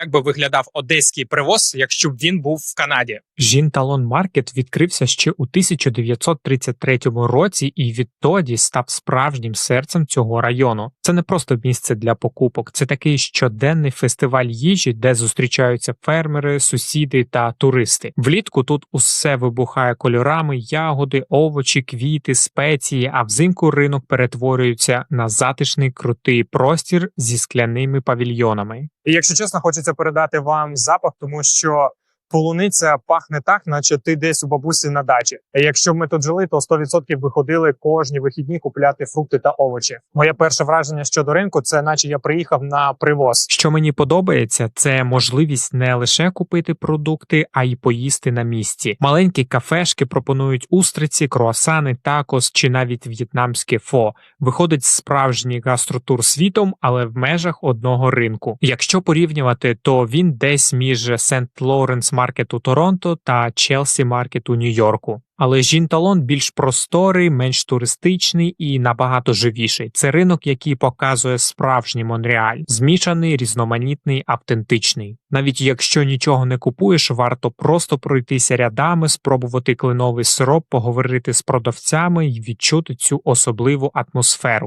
Як би виглядав одеський привоз, якщо б він був в Канаді? Жінталон Маркет відкрився ще у 1933 році і відтоді став справжнім серцем цього району. Це не просто місце для покупок, це такий щоденний фестиваль їжі, де зустрічаються фермери, сусіди та туристи. Влітку тут усе вибухає кольорами, ягоди, овочі, квіти, спеції. А взимку ринок перетворюється на затишний крутий простір зі скляними павільйонами. І якщо чесно, хочеться передати вам запах, тому що полуниця пахне так, наче ти десь у бабусі на дачі. Якщо б ми тут жили, то 100% виходили кожні вихідні купляти фрукти та овочі. Моє перше враження щодо ринку це наче я приїхав на привоз. Що мені подобається, це можливість не лише купити продукти, а й поїсти на місці. Маленькі кафешки пропонують устриці, круасани, такос чи навіть в'єтнамське фо. Виходить справжній гастротур світом, але в межах одного ринку. Якщо порівнювати, то він десь між Сент Лоуренс Маркет у Торонто та Челсі Маркет у Нью-Йорку. Але жінталон більш просторий, менш туристичний і набагато живіший. Це ринок, який показує справжній Монреаль, змішаний, різноманітний, автентичний. Навіть якщо нічого не купуєш, варто просто пройтися рядами, спробувати кленовий сироп, поговорити з продавцями і відчути цю особливу атмосферу.